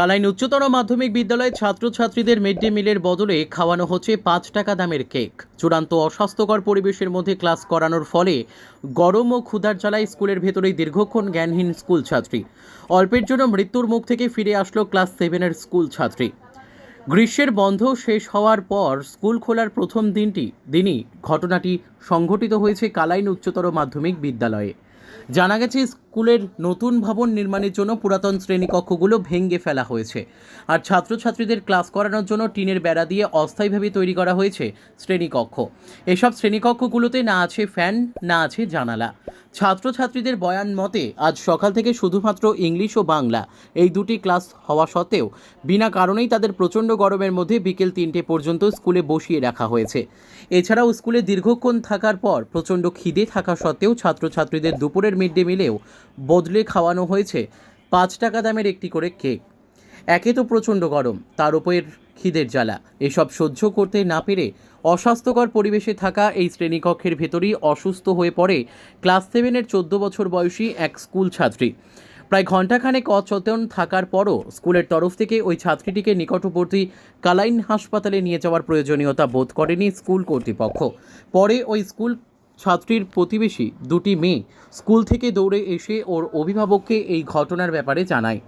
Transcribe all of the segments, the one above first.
কালাইন উচ্চতর মাধ্যমিক বিদ্যালয়ের ছাত্রছাত্রীদের মিড ডে মিলের বদলে খাওয়ানো হচ্ছে পাঁচ টাকা দামের কেক। চূড়ান্ত অস্বাস্থ্যকর পরিবেশের মধ্যে ক্লাস করানোর ফলে গরম ও ক্ষুধার জ্বালায় স্কুলের ভেতরেই দীর্ঘক্ষণ জ্ঞানহীন স্কুল ছাত্রী। অল্পের জন্য মৃত্যুর মুখ থেকে ফিরে আসলো ক্লাস সেভেনের স্কুল ছাত্রী। গ্রীষ্মের বন্ধ শেষ হওয়ার পর স্কুল খোলার প্রথম দিনটি, দিনই ঘটনাটি সংঘটিত হয়েছে কালাইন উচ্চতর মাধ্যমিক বিদ্যালয়ে। জানা গেছে স্কুলের নতুন ভবন নির্মাণের জন্য পুরাতন শ্রেণীকক্ষগুলো ভেঙে ফেলা হয়েছে। আর ছাত্রছাত্রীদের ক্লাস করানোর জন্য টিনের বেড়া দিয়ে অস্থায়ীভাবে তৈরি করা হয়েছে শ্রেণীকক্ষ এসব শ্রেণীকক্ষগুলোতে না আছে ফ্যান, না আছে জানালা। ছাত্রছাত্রীদের বয়ান মতে, আজ সকাল থেকে শুধুমাত্র ইংলিশ ও বাংলা এই দুটি ক্লাস হওয়া সত্ত্বেও বিনা কারণেই তাদের প্রচণ্ড গরমের মধ্যে বিকেল তিনটে পর্যন্ত স্কুলে বসিয়ে রাখা হয়েছে। এছাড়াও স্কুলে দীর্ঘক্ষণ থাকার পর প্রচণ্ড খিদে থাকা সত্ত্বেও ছাত্রছাত্রীদের দুপুরের মিড ডে মিলেও বদলে খাওয়ানো হয়েছে পাঁচ টাকা দামের একটি করে কেক। একে তো প্রচণ্ড গরম, তার উপর খিদের জ্বালা। এসব সহ্য করতে না পেরে অস্বাস্থ্যকর পরিবেশে থাকা এই শ্রেণীকক্ষের ভেতরই অসুস্থ হয়ে পড়ে ক্লাস সেভেনের চোদ্দ বছর বয়সী এক স্কুল ছাত্রী। প্রায় ঘণ্টাখানেক অচেতন থাকার পরও স্কুলের তরফ থেকে ওই ছাত্রীটিকে নিকটবর্তী কালাইন হাসপাতালে নিয়ে যাওয়ার প্রয়োজনীয়তা বোধ করেনি স্কুল কর্তৃপক্ষ। পরে ওই স্কুল ছাত্রীর প্রতিবেশী দুটি মেয়ে স্কুল থেকে দৌড়ে এসে ওর অভিভাবককে এই ঘটনার ব্যাপারে জানায়।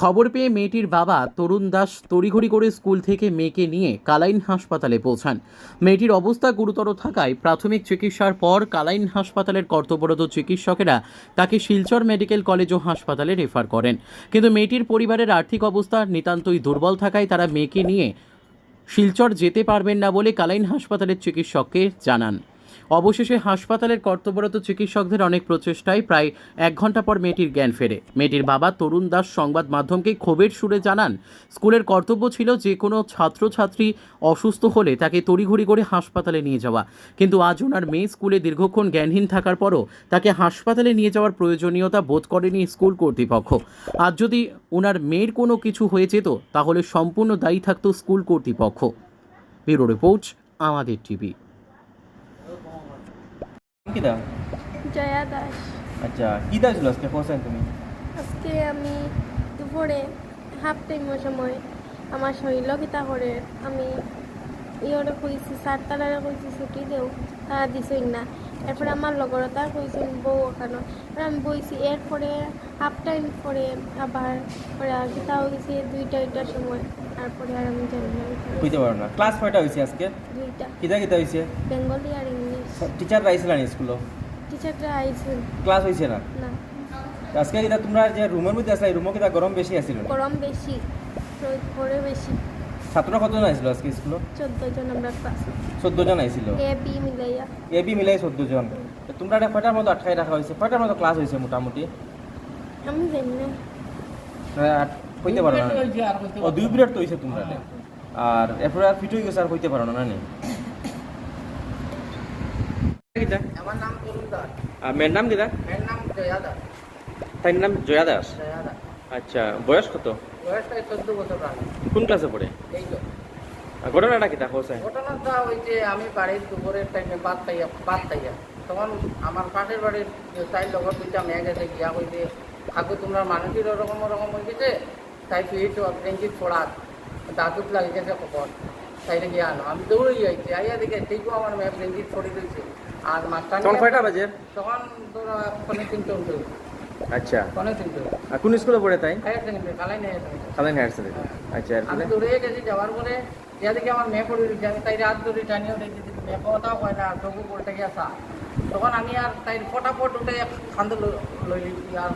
খবর পেয়ে মেয়েটির বাবা তরুণ দাস তড়িঘড়ি করে স্কুল থেকে মেয়েকে নিয়ে কালাইন হাসপাতালে পৌঁছান। মেয়েটির অবস্থা গুরুতর থাকায় প্রাথমিক চিকিৎসার পর কালাইন হাসপাতালের কর্তব্যরত চিকিৎসকেরা তাকে শিলচর মেডিকেল কলেজ ও হাসপাতালে রেফার করেন। কিন্তু মেয়েটির পরিবারের আর্থিক অবস্থা নিতান্তই দুর্বল থাকায় তারা মেয়েকে নিয়ে শিলচর যেতে পারবেন না বলে কালাইন হাসপাতালের চিকিৎসককে জানান। অবশেষে হাসপাতালের কর্তব্যরত চিকিৎসকদের অনেক প্রচেষ্টায় প্রায় এক ঘণ্টা পর মেয়েটির জ্ঞান ফেরে। মেয়েটির বাবা তরুণ দাস সংবাদ মাধ্যমকে ক্ষোভের সুরে জানান, স্কুলের কর্তব্য ছিল যে কোনো ছাত্রছাত্রী অসুস্থ হলে তাকে তড়িঘড়ি করে হাসপাতালে নিয়ে যাওয়া। কিন্তু আজ ওনার মেয়ে স্কুলে দীর্ঘক্ষণ জ্ঞানহীন থাকার পরও তাকে হাসপাতালে নিয়ে যাওয়ার প্রয়োজনীয়তা বোধ করেনি স্কুল কর্তৃপক্ষ। আজ যদি ওনার মেয়ের কোনো কিছু হয়ে যেত, তাহলে সম্পূর্ণ দায়ী থাকতো স্কুল কর্তৃপক্ষ। ব্যুরো রিপোর্ট, আমাদের টিভি। কিদা জয়া দাস। আচ্ছা কিদা ছিল আজকে? কোথায় তুমি? আজকে আমি দুপুরে হাফ টাইমের সময় আমার শরীর কিতা করে আমি ইয়রে কইছি স্যার তারারে কইছি ছুটি দেও তারা দিছই না। এরপরে আমার লগর তার কইছেন বউ ওখানে আমি বইছি এরপরে হাফ টাইম পরে আবার পরে কিতা হয়েছে দুইটা দুইটার সময়। তারপরে আর আমি জানি না। বুঝতে পারো না। ক্লাস কয়টা হয়েছে আজকে? দুইটা। কিদা কিদা হয়েছে বেঙ্গলি আর ইংলিশ টিচার আইছিল না স্কুলে টিচাররা আইছেন ক্লাস হয়েছে না? না। আজকে কিদা তোমরা যে রুমের মধ্যে আসলে রুমে কিদা গরম বেশি আছিল গরম বেশি পড়ে বেশি। ছাত্র কতজন আইছিল আজকে স্কুলে চোদ্দ জন আমরা ক্লাস চোদ্দ জন আইছিল? এ বি মিলাইয়া। এ বি মিলাই চোদ্দ জন তোমরা এটা কয়টার মতো আটকাই রাখা হয়েছে? কয়টার মতো ক্লাস হয়েছে মোটামুটি? আমি জানি না। কইতে পারো না। ও দুই পিরিয়ড তো হয়েছে তোমরা। আর এরপরে আর ফিট হয়ে গেছে আর কইতে পারো না? আমার নাম তরুণ দাস। আর মেয়ের নাম কিদা এর নাম জয়া দাস। তার নাম জয়া দাস? জয়া দাস। আচ্ছা বয়স কত? বয়সটা চোদ্দ বছর আগে। কোন ক্লাসে পড়ে? এই তো। ঘটনাটা কিতা হোসায় ঘটনাটা ওই যে আমি বাড়ির দুপুরের টাইমে বাদ তাইয়া বাদ তাইয়া তখন আমার পাশের বাড়ির তাই লগর দুইটা মেয়ে গেছে গিয়া কইতে কাকু তোমরা মানুষের ওরকম ওরকম হয়ে গেছে তাই ফিট প্রেঞ্চি ফোড়া দাঁতুত লাগি গেছে কখন তাইলে গিয়ে আনো আমি দৌড়ে যাইছি আইয়া দেখে ঠিকও আমার মেয়ে প্রেঞ্চি ফড়ি দিয়েছে। আর মাস্টার তখন কয়টা বাজে? তখন তোরা ফোনে তিনটে উঠে আচ্ছা। ফোনে তিনটে। আর কোন স্কুলে পড়ে তাই? Kalai higher secondary. সেকেন্ডারি। আচ্ছা আমি দৌড়ে গেছি যাওয়ার পরে ইয়া দেখি আমার মেয়ে পড়ে রয়েছে আমি তাই রাত ধরে টানিও দেখি মেয়ে কথাও কয় না তবু পড়তে গিয়ে তখন আমি আর তাই ফটাফট উঠে খান্দ লই লিখি আর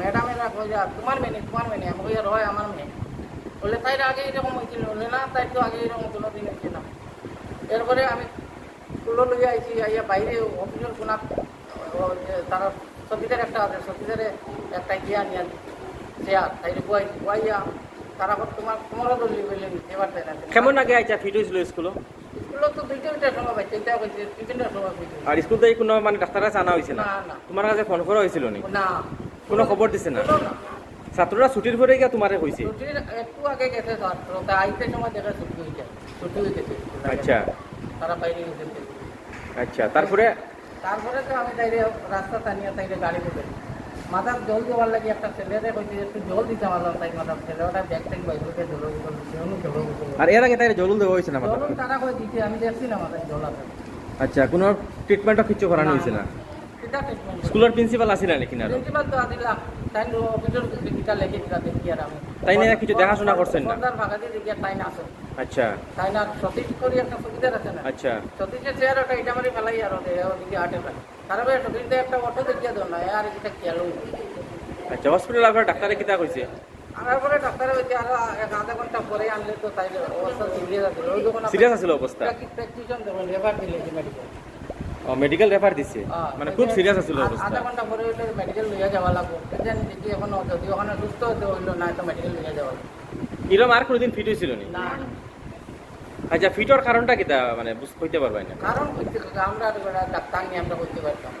ম্যাডামেরা কই যে তোমার মেয়ে নেই, তোমার মেয়ে আমি কই আর হয় আমার মেয়ে। বলে তাই আগে এরকম হয়েছিল বলে না তাই তো আগে এরকম কোনো দিন এরপরে আমি তুলো লইয়া আইছি আইয়া বাইরে অফিসের কোনা তারা সতীদের একটা আছে সতীদের একটা গিয়া নিয়ে চেয়ার তাই বুয়াই বুয়াইয়া তারা তোমার তোমারও তো লিবে এবার তাই না কেমন আগে আইছা ফিট হয়েছিল স্কুলে স্কুলে তো দুইটা দুইটার সময় পাইছে এটা পাইছে তিনটার সময় পাইছে আর স্কুল থেকে কোনো মানে ডাক্তার কাছে আনা হয়েছে না তোমার কাছে ফোন করা হয়েছিল নি? না। কোনো খবর দিছে না? ছাত্ররা ছুটির পরে গিয়া তোমারে হয়েছে ছুটির একটু আগে গেছে ছাত্র তা আইতে সময় দেখা ছুটি হয়ে যায় ছুটি হয়ে গেছে আচ্ছা। তারা বাইরে গেছে। আচ্ছা তারপরে? তারপরে তো আমি তাইলে রাস্তা টানিয়ে গাড়ি করে মাথার জল দেওয়ার লাগে একটা ছেলেরে কইতে একটু জল দিতে পারলাম তাই মাথার ব্যাগ থেকে বাইর করে জল আর এর আগে তাই জল দেওয়া হয়েছে না মাথা তারা কই দিতে আমি দেখছি না মাথায় জল আছে। আচ্ছা কোনো ট্রিটমেন্টও কিছু করানো হয়েছে না? স্কুলের প্রিন্সিপাল আসিলা নাকি না? প্রিন্সিপাল তো আদিলা তাই অফিসের দিকটা লেগে দিলা দেখি আর আমি। তাই না কিছু দেখাশোনা করছেন না? সন্ধ্যার ভাগাতে দেখি তাই না আছে। আচ্ছা। তাই না সতীশ করি একটা সুবিধার আছে না? আচ্ছা। সতীশের চেয়ার একটা এটা মারি ফেলাই আর ওদিকে আটে ফেলাই। তারপরে সতীশ একটা অটো দেখিয়ে দেন না আর এটা কি আলো আচ্ছা হসপিটাল আপনার ডাক্তারে কিতা কইছে? আনার পরে ডাক্তারের হইতে আরও এক আধা ঘণ্টা পরে আনলে তো তাই অবস্থা সিরিয়াস আছে। সিরিয়াস আছিল অবস্থা? প্র্যাকটিশন দেবেন রেফার দিলে মেডিকেল মেডিকেল রেফার দিছে। মানে খুব সিরিয়াস আছিল অবস্থা আধা ঘণ্টা পরে হইলে মেডিকেল লইয়া যাওয়া লাগবো। যেন দেখি এখন যদি ওখানে সুস্থ হতে হইল না তো মেডিকেল লইয়া যাওয়া কি রকম আর কোনোদিন ফিট হইছিল নি? না আচ্ছা ফিটর কারণটা কিতা মানে বুঝ কইতে পারবাই না কারণ কইতে আমরা আর ডাক্তার নিয়ে আমরা করতে পারতাম